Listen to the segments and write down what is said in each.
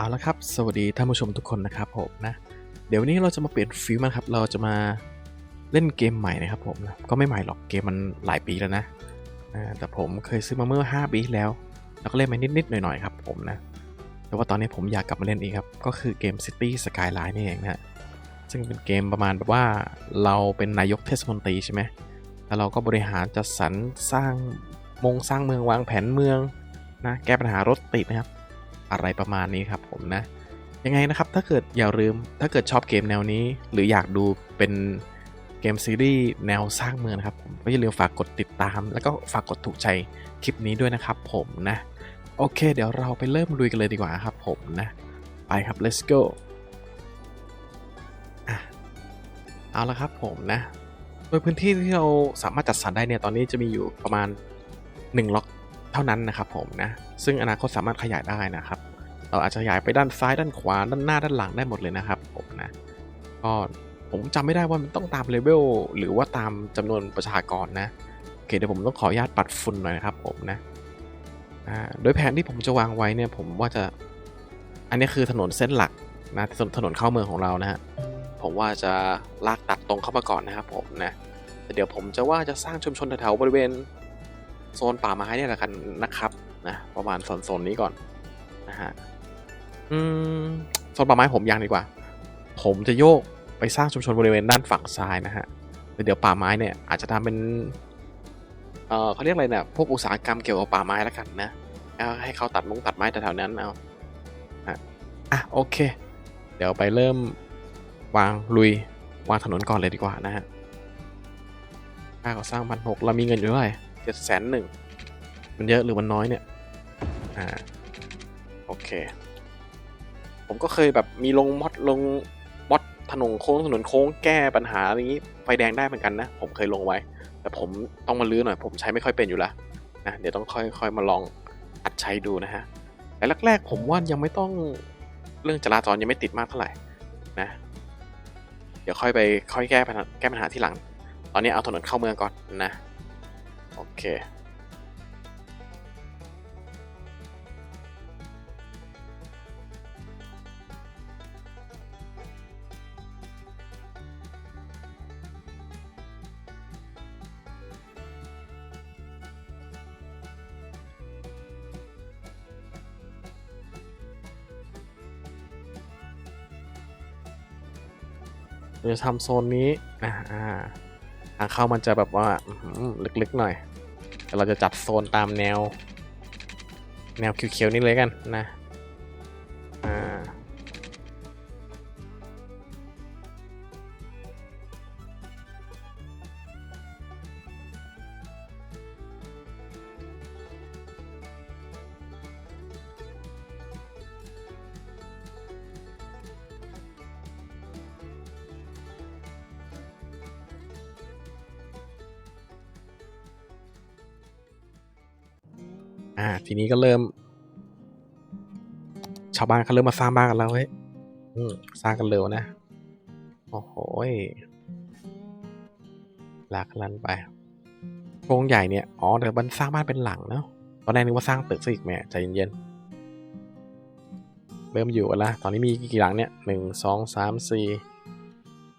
เอาละครับ สวัสดีท่านผู้ชมทุกคนนะครับผมนะ เดี๋ยววันนี้เราจะมาเปลี่ยนฟิลมนครับ เราจะมาเล่นเกมใหม่นะครับผมนะ ก็ไม่ใหม่หรอก เกมมันหลายปีแล้วนะแต่ผมเคยซื้อมาเมื่อ 5 ปีที่แล้ว แล้วก็เล่นมานิดๆหน่อยๆครับผมนะ แต่ว่าตอนนี้ผมอยากกลับมาเล่นอีกครับ ก็คือเกม City Skyline นี่เองนะฮะซึ่งเป็นเกมประมาณแบบว่าเราเป็นนายกเทศมนตรีใช่ไหมแล้วเราก็บริหารจัดสรรสร้างมงสร้างเมืองวางแผนเมืองนะ แก้ปัญหารถติดนะครับ อะไรประมาณนี้ครับผมนะ ยังไงนะครับถ้าเกิดอย่าลืมถ้าเกิดชอบเกมแนวนี้ หรืออยากดูเป็นเกมซีรีส์แนวสร้างเมืองนะครับผมก็อย่าลืมฝากกดติดตาม แล้วก็ฝากกดถูกใจคลิปนี้ด้วยนะครับผมนะ โอเค เดี๋ยวเราไปเริ่มลุยกันเลยดีกว่าครับผมนะ ไปครับ let's go อเอาละครับผมนะ โดยพื้นที่ที่เราสามารถจัดสรรได้เนี่ย ตอนนี้จะมีอยู่ประมาณ 1 ล็อก เท่านั้นนะครับผมนะ ซึ่งอนาคตสามารถขยายได้นะครับ เราอาจจะขยายไปด้านซ้ายด้านขวาด้านหน้าด้านหลังได้หมดเลยนะครับผมนะก็ผมจำไม่ได้ว่ามันต้องตามเลเวลหรือว่าตามจำนวนประชากรนะโอเคเดี๋ยวผมต้องขออนุญาตปัดฝุ่นหน่อยนะครับผมนะโดยแผนที่ผมจะวางไว้เนี่ยผมว่าจะอันนี้คือถนนเส้นหลักนะถนนเข้าเมืองของเรานะฮะผมว่าจะลากตัดตรงเข้ามาก่อนนะครับผมนะแต่เดี๋ยวผมจะว่าจะสร้างชุมชนแถวๆบริเวณ โซนป่าไม้เนี่ยแหละกันนะครับนะประมาณโซนๆนี้ก่อนนะฮะอืมโซนป่าไม้ผมยังดีกว่า ผมจะโยกไปสร้างชุมชนบริเวณด้านฝั่งซ้ายนะฮะแต่เดี๋ยวป่าไม้เนี่ยอาจจะทำเป็นเออเขาเรียกอะไรเนี่ยพวกอุตสาหกรรมเกี่ยวกับป่าไม้แล้วกันนะเอาให้เขาตัดมงตัดไม้แถวๆนั้นเอาอะอะโอเค เดี๋ยวไปเริ่มวางลุย วางถนนก่อนเลยดีกว่านะฮะค่าก่อสร้างพันหกเรามีเงินอยู่เท่าไหร่ เจ็ดแสนหนึ่งมันเยอะหรือมันน้อยเนี่ย อ่า โอเค ผมก็เคยแบบมีลงมอดลงมอดถนนโค้งถนนโค้งแก้ปัญหาอะไรอย่างนี้ ไฟแดงได้เหมือนกันนะ ผมเคยลงไว้ แต่ผมต้องมาลื้อหน่อย ผมใช้ไม่ค่อยเป็นอยู่ล้วนะ เดี๋ยวต้องค่อยๆมาลองอัดใช้ดูนะฮะ แต่แรกๆผมว่ายังไม่ต้องเรื่องจราจรยังไม่ติดมากเท่าไหร่นะ เดี๋ยวค่อยไปค่อยแก้ปัญหาแก้ปัญหาที่หลัง ตอนนี้เอาถนนเข้าเมืองก่อนนะ โอเคเราจะทำโซนนี้อ่าทางเข้ามันจะแบบว่าลึกๆหน่อย เราจะจัดโซนตามแนว แนวเขียวๆนี้เลยกันนะ อ่า ทีนี้ก็เริ่ม ชาวบ้านเขาเริ่มมาสร้างบ้านกันแล้วเฮ้ยสร้างกันเร็วนะ โอ้โหลากลันไปโครงใหญ่เนี่ย อ๋อเดี๋ยวมันสร้างบ้านเป็นหลังเนาะ ตอนแรกนึกว่าสร้างตึกซะอีกแม่ใจเย็นๆ เริ่มอยู่กันละ ตอนนี้มีกี่หลังเนี่ยหนึ่งสองสามสี่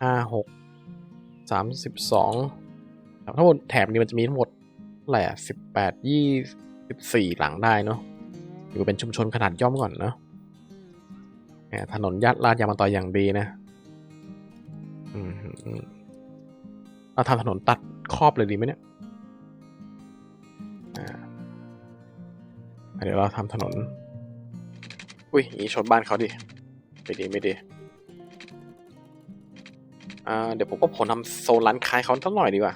ห้าหกสามสิบสองทั้งหมดแถบนี้มันจะมีทั้งหมดเท่าไหร่อะสิบแปดยี่ สิบสี่หลังได้เนาะอยู่เป็นชุมชนขนาดย่อมก่อนเนาะถนนยัดลาดยางมาต่อยอย่างดีนะเราทำถนนตัดครอบเลยดีไหมเนี่ยเดี๋ยวเราทำถนน อุ้ยอีชนบ้านเขาดิไม่ดีไม่ดีเดี๋ยวผมก็ผลทำโซนร้านค้าเขาสักหน่อยดีกว่า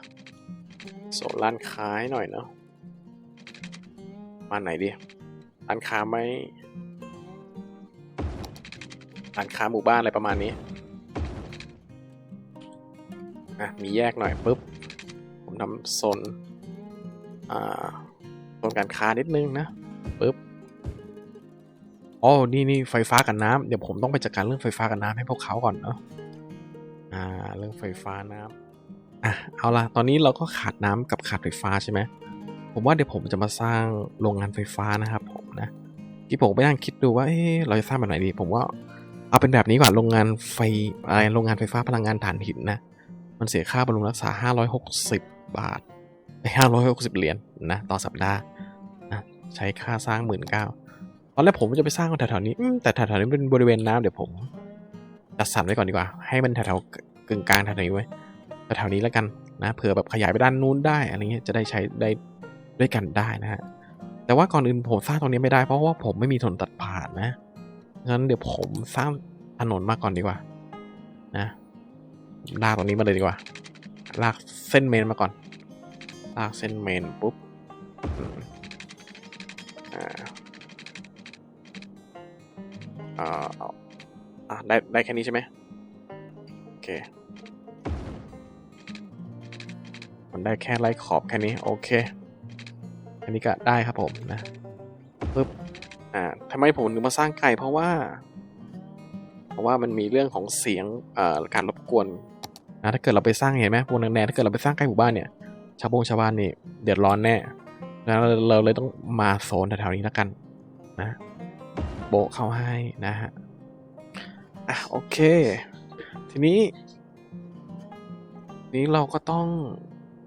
โซนร้านค้าหน่อยเนาะ มาไหนดีร้านค้าไหมร้านค้าหมู่บ้านอะไรประมาณนี้อะมีแยกหน่อยปุ๊บ ผมทำโซนอ่าโซนการค้านิดนึงนะปุ๊บอ๋อนี่นี่ไฟฟ้ากับน้ำเดี๋ยวผมต้องไปจัดการเรื่องไฟฟ้ากับน้ำให้พวกเขาก่อนเนาะอ่า เรื่องไฟฟ้าน้ำอะเอาละตอนนี้เราก็ขาดน้ำกับขาดไฟฟ้าใช่ไหม ผมว่าเดี๋ยวผมจะมาสร้างโรงงานไฟฟ้านะครับผมนะที่ผมไปนั่งคิดดูว่าเอ๊ะเราจะสร้างแบบไหนดี ผมว่าเอาเป็นแบบนี้ก่อนโรงงานไฟอะไรโรงงานไฟฟ้าพลังงานถ่านหินนะ มันเสียค่าบำรุงรักษา 560 บาทไป560เหรียญนะต่อสัปดาห์นะใช้ค่าสร้าง1 9ื่นเก้าตอนแรกผมจะไปสร้างแถวๆนี้แต่แถวๆนี้เป็นบริเวณน้ำเดี๋ยวผมจัดสรรไว้ก่อนดีกว่า ให้มันแถวๆกึ่งกลางแถวนี้ไว้แถวๆนี้แล้วกันนะเผื่อแบบขยายไปด้านนู้นได้อะไรเงี้ยจะได้ใช้ได้ ด้วยกันได้นะฮะ แต่ว่าก่อนอื่นผมสร้างตรงนี้ไม่ได้เพราะว่าผมไม่มีถนนตัดผ่านนะ งั้นเดี๋ยวผมสร้างถนนมาก่อนดีกว่า นะลากตรงนี้มาเลยดีกว่า ลากเส้นเมนมาก่อน ลากเส้นเมนปุ๊บอ่าอ่าได้ได้แค่นี้ใช่ไหมโอเค มันได้แค่ไล่ขอบแค่นี้ โอเค อันนี้ก็ได้ครับผมนะปึ๊บอ่าทำไมผมถึงมาสร้างไก่เพราะว่า เพราะว่ามันมีเรื่องของเสียงเอ่อการรบกวนนะถ้าเกิดเราไปสร้างเห็นไหมพวกนังแนถ้าเกิดเราไปสร้างใกล้หมู่บ้านเนี่ยชาวบงชาวบ้านนี่เดือดร้อนแน่แล้วเราเลยต้องมาโซนแถวๆนี้แล้วกันนะโบเข้าให้นะฮะอะโอเค ทีนี้ นี้เราก็ต้อง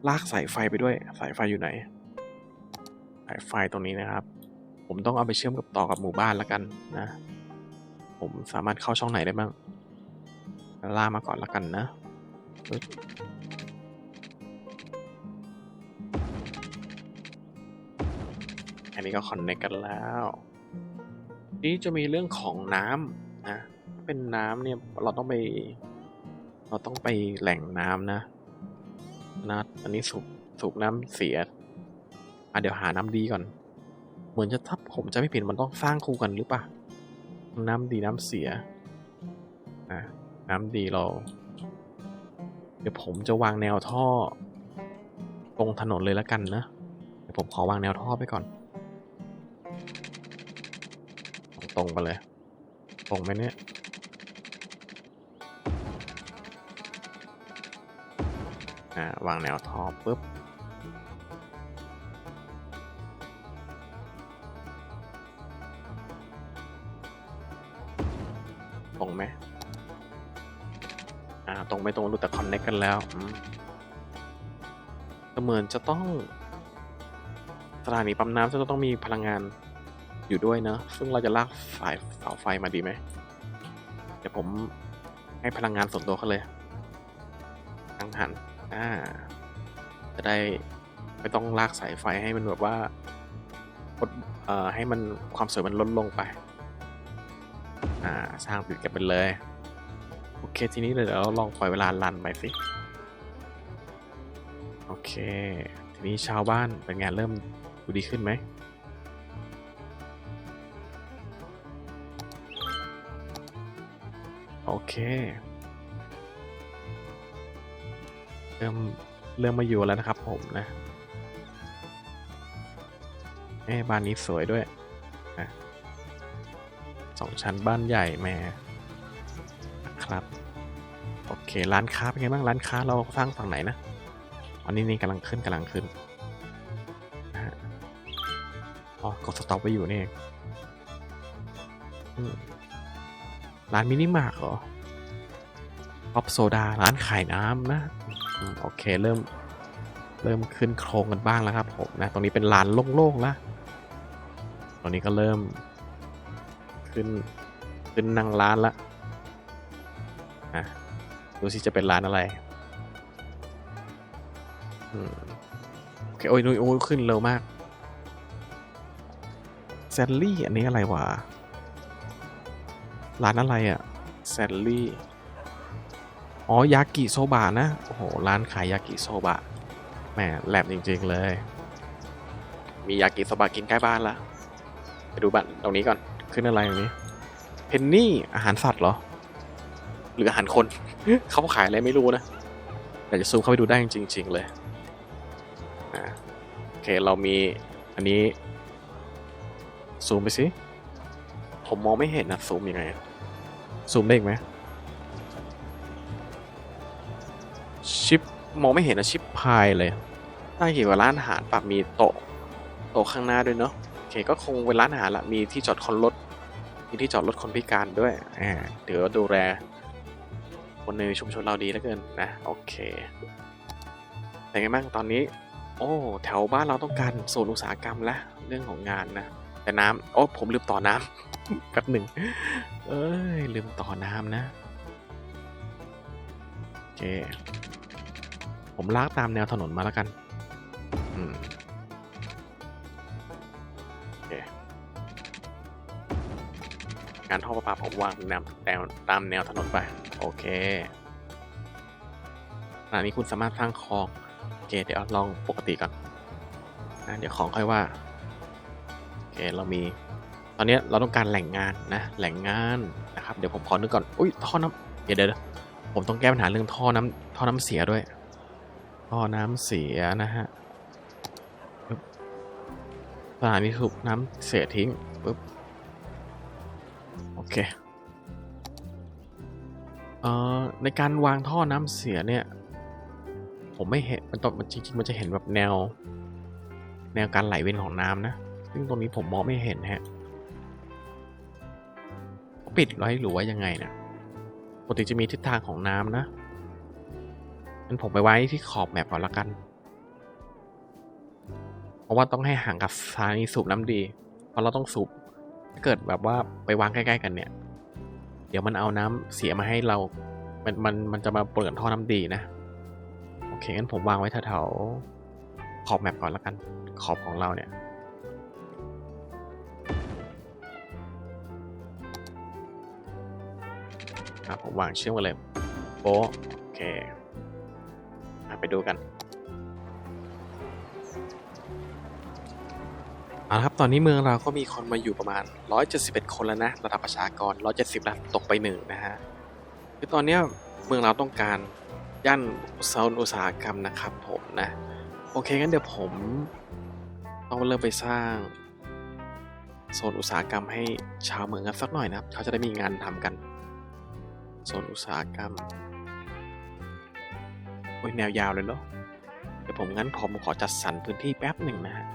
ลากสายไฟไปด้วยสายไฟอยู่ไหน ไฟตรงนี้นะครับ ผมต้องเอาไปเชื่อมกับต่อกับหมู่บ้านแล้วกันนะ ผมสามารถเข้าช่องไหนได้บ้างล่ามาก่อนแล้วกันนะอันนี้ก็คอนเนคกันแล้ว นี่จะมีเรื่องของน้ำนะเป็นน้ำเนี่ยเราต้องไป เราต้องไปแหล่งน้ำนะนะอันนี้สูบสูบน้ำเสีย เดี๋ยวหาน้ำดีก่อน เหมือนจะถ้าผมจะไม่ผิดมันต้องสร้างคู่กันหรือปล่าน้ำดีน้ำเสียอะน้ำดีเรา เดี๋ยวผมจะวางแนวท่อ ตรงถนนเลยแล้วกันนะเดี๋ยวผมขอวางแนวท่อไปก่อน ตรงไปเลย ตรงไหมเนี่ยอ่าวางแนวท่อปุ๊บ ไม่ตรงรู้แต่คอนเนคกันแล้วอืมต่เหมือนจะต้อง สถานีปั๊มน้ำจะต้องมีพลังงานอยู่ด้วยเนอะซึ่งเราจะลากสายเสาไฟมาดีไหม เดี๋ยวผมให้พลังงานส่วนตัวเขาเลยทางหันอ่าจะได้ไม่ต้องลากสายไฟให้มันแบบว่าลดเอ่อให้มันความสวยมันลดลงไป อ่า สร้างติดกันไปเลย เคทีนี้เดี๋ยวเราลองปล่อยเวลารันไปสิ โอเค ทีนี้ชาวบ้านเป็นไงเริ่มดูดีขึ้นไหมโอเค เริ่มเริ่มมาอยู่แล้วนะครับผมนะเอ้บ้านนี้สวยด้วยนะสองชั้นบ้านใหญ่แม่ครับ เคร้านค้าเป็นไงบ้างร้านค้าเราสร้างฝั่งไหนนะอันนี้นี่กำลังขึ้นกำลังขึ้นนะฮะอ๋อกดสต็อปไว้อยู่นี่ร้านมินิมาร์ทเหรอป๊อปโซดาร้านขายน้ำนะอโอเคเริ่มเริ่มขึ้นโครงกันบ้างแล้วครับผมนะตรงนี้เป็นลานโล่งๆแล้วตอนนี้ก็เริ่มขึ้นขึ้นนั่งร้านละอะ ดูสิจะเป็นร้านอะไรอโอเคโอ้ยโอ้ยโอ้ยขึ้นเร็วมากแซลลี่อันนี้อะไรวะ ร้านอะไรอะ่ะแซลลี่ อ๋อ ยากิโซบะนะ โอ้โห ร้านขายยากิโซบะแหมแหลมจริง ๆ เลย มียากิโซบะกินใกล้บ้านละ ไปดูบัตรตรงนี้ก่อน ขึ้นอะไรตรงนี้ เพนนี่ อาหารสัตว์เหรอ หรืออาหารคน เขาขายอะไรไม่รู้นะอยากจะซูมเข้าไปดูได้จริง ๆ เลยอ่าโอเคเรามีอันนี้ ซูมไปสิ ผมมองไม่เห็นนะซูมยังไง ซูมได้อีกไหมชิปมองไม่เห็นนะชิปพายเลยน่าเกี่ยวกับร้านอาหารปรับมีโต๊ะโต๊ะข้างหน้าด้วยเนาะโอเคก็คงเป็นร้านอาหารละมีที่จอดคนรถมีที่จอดรถคนพิการด้วยอ่าเดี๋ยวดูแล คนในชุมชนเราดีเหลือเกินนะโอเคเป็นไงบ้างตอนนี้ โอ้แถวบ้านเราต้องการโซนอุตสาหกรรมและเรื่องของงานนะแต่น้ำโอ้ผมลืมต่อน้ำแป๊บหนึ่งเอ้ยลืมต่อน้ำนะโอเคผมลากตามแนวถนนมาแล้วกันอืมงานท่อประปาผมวางแนวตามแนวถนนไป โอเคขณะนี้คุณสามารถสร้างคลองโอเคเดี๋ยวลองปกติก่อนนะเดี๋ยวของค่อยว่าโอเคเรามี ตอนนี้เราต้องการแหล่งงานนะแหล่งงานนะครับเดี๋ยวผมขอนึกก่อนอุ้ยท่อน้ำเดี๋ยวเดี๋ยวผมต้องแก้ปัญหาเรื่องท่อน้ำท่อน้ำเสียด้วย ท่อน้ำเสียนะฮะสถานีสูบน้ำเสียทิ้งปึ๊บโอเค เอ่อในการวางท่อน้ำเสียเนี่ย ผมไม่เห็นมันตอนมันจริงๆมันจะเห็นแบบแนว แนวการไหลเวียนของน้ำนะ ซึ่งตรงนี้ผมมองไม่เห็นฮะปิดไว้หรือว่ายังไงเนะปกติจะมีทิศทางของน้ำนะงั้นผมไปไว้ที่ขอบแมปก่อนละกัน เพราะว่าต้องให้ห่างกับสถานีสูบน้ำดี เพราะเราต้องสูบถ้าเกิดแบบว่าไปวางใกล้ ๆ กันเนี่ย เดี๋ยวมันเอาน้ำเสียมาให้เรา มันมันมันจะมาเปิดท่อน้ำดีนะ โอเคงั้นผมวางไว้แถวๆขอบแมปก่อนละกัน ขอบของเราเนี่ยผมวางเชื่อมกันเลยโอเคไปดูกัน เอาละครับตอนนี้เมืองเราก็มีคนมาอยู่ประมาณ 171 คนแล้วนะระดับประชากร 170แล้วตกไปหนึ่งนะฮะคือตอนนี้เมืองเราต้องการย่านโซนอุตสาหกรรมนะครับผมนะโอเคงั้นเดี๋ยวผมต้องเริ่มไปสร้างโซนอุตสาหกรรมให้ชาวเมืองกันสักหน่อยนะครับ เขาจะได้มีงานทำกันโซนอุตสาหกรรมโอ้ยแนวยาวเลยเหรอเดี๋ยวผมงั้นผมขอจัดสรรพื้นที่แป๊บหนึ่งนะฮะ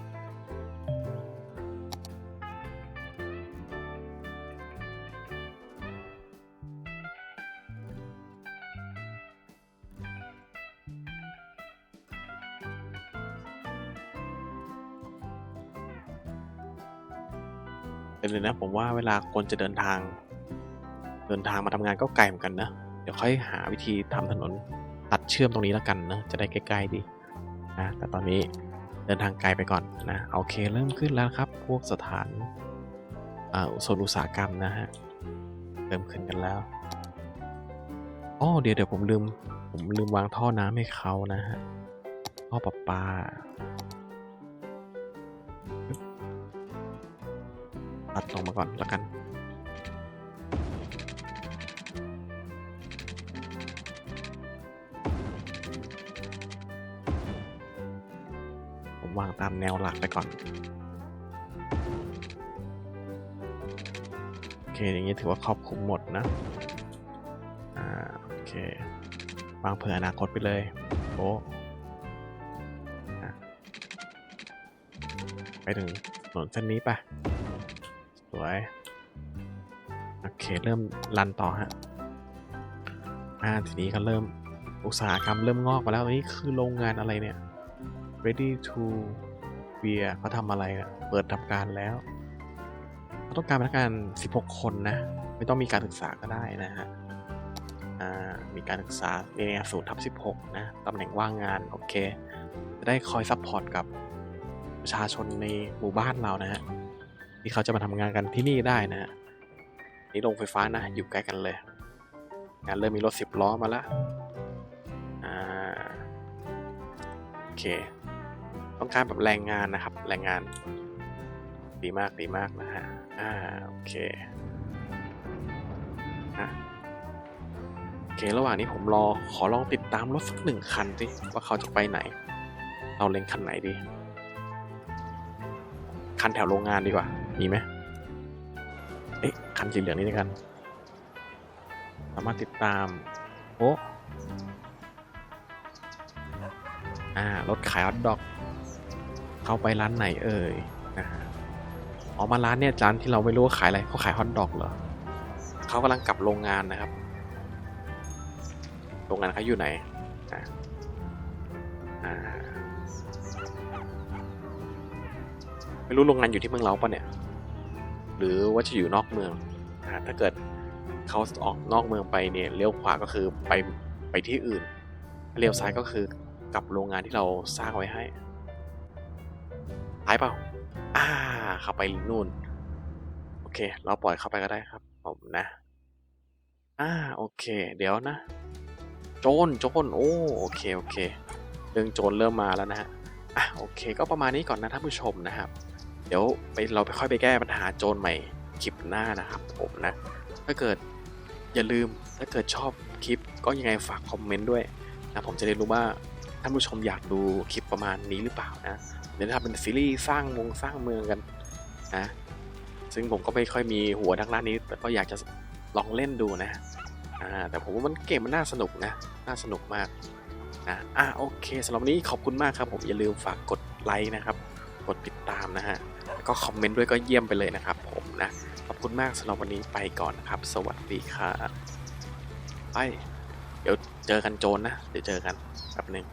เป็นเลยนะ ผมว่าเวลาคนจะเดินทาง เดินทางมาทำงานก็ไกลเหมือนกันนะ เดี๋ยวค่อยหาวิธีทำถนนตัดเชื่อมตรงนี้แล้วกันนะ จะได้ใกล้ๆดีนะแต่ตอนนี้เดินทางไกลไปก่อนนะโอเคเริ่มขึ้นแล้วครับ พวกสถานโซนอุตสาหกรรมนะฮะเริ่มขึ้นกันแล้วอ๋อเดี๋ยวเดี๋ยวผมลืม ผมลืมวางท่อน้ำให้เขานะฮะท่อประปา ตัดลงมาก่อนแล้วกันผมวางตามแนวหลักไปก่อน โอเค อย่างนี้ถือว่าครอบคลุมหมดนะ อ่า โอเค วางเผื่ออนาคตไปเลย โอ้ไปถึงถนนเส้นนี้ปะ สวย โอเค เริ่มรันต่อฮะอ่าทีนี้ก็เริ่มอุตสาหกรรมเริ่มงอกมาแล้วนี่คือโรงงานอะไรเนี่ย ready to beer เขาทำอะไรอะเปิดทำการแล้วเขาต้องการพนักงาน 16 คนนะ ไม่ต้องมีการศึกษาก็ได้นะฮะอ่ามีการศึกษาเรียนศูนย์ทับ16 นะ ตำแหน่งว่างงาน โอเค จะได้คอยซัพพอร์ตกับประชาชนในหมู่บ้านเรานะฮะ ที่เขาจะมาทำงานกันที่นี่ได้นะนี่โรงไฟฟ้านะ อยู่ใกล้กันเลยงานเริ่มมีรถสิบล้อมาแล้วอ่าโอเค ต้องการแบบแรงงานนะครับ แรงงาน ดีมากดีมากนะฮะอ่าโอเคอะโอเคระหว่างนี้ผมรอขอลองติดตามรถสักหนึ่งคันสิว่าเขาจะไปไหนเราเล็งคันไหนดี คันแถวโรงงานดีกว่า มีไหมเอ๊ะคันสีเหลืองนี่ด้วยกัน สามารถติดตาม โอ้อ่ารถขายฮอทดอก เข้าไปร้านไหนเอ่ยนะฮะออกมาร้านเนี่ยร้านที่เราไม่รู้ว่าขายอะไรเขาขายฮอทดอกเหรอเขากำลังกลับโรงงานนะครับ โรงงานเขาอยู่ไหนไม่รู้โรงงานอยู่ที่เมืองเราปะเนี่ย หรือว่าจะอยู่นอกเมืองถ้าเกิดเขาออกนอกเมืองไปเนี่ยเลี้ยวขวาก็คือไปไปที่อื่นเลี้ยวซ้ายก็คือกลับโรงงานที่เราสร้างไว้ให้ท้ายเปล่าอ่าเข้าไปนู่น โอเค เราปล่อยเข้าไปก็ได้ครับ ผมนะอ่าโอเค เดี๋ยวนะ โจรโจรโอ้โอเคโอเค เรื่องโจรเริ่มมาแล้วนะฮะอะโอเค ก็ประมาณนี้ก่อนนะท่านผู้ชมนะครับ ดี๋ยวไปเราไปค่อยไปแก้ปัญหาโจรใหม่คลิปหน้านะครับผมนะ ถ้าเกิดอย่าลืมถ้าเกิดชอบคลิปก็ยังไงฝากคอมเมนต์ด้วยนะผมจะได้รู้ว่าท่านผู้ชมอยากดูคลิปประมาณนี้หรือเปล่านะเดี๋ยวทำเป็นซีรีส์สร้างวงสร้างเมืองกันนะซึ่งผมก็ไม่ค่อยมีหัวทางด้านนี้ แต่ก็อยากจะลองเล่นดูนะอ่าแต่ผมว่ามันเกมมันน่าสนุกนะ น่าสนุกมากนะอ่าโอเคสำหรับนี้ขอบคุณมากครับผมอย่าลืมฝากกดไลค์นะครับ กดติดตามนะฮะ แล้วก็คอมเมนต์ด้วยก็เยี่ยมไปเลยนะครับผมนะ ขอบคุณมากสำหรับวันนี้ไปก่อนนะครับ สวัสดีครับไปเดี๋ยวเจอกันโจรนะ เดี๋ยวเจอกันแป๊บหนึง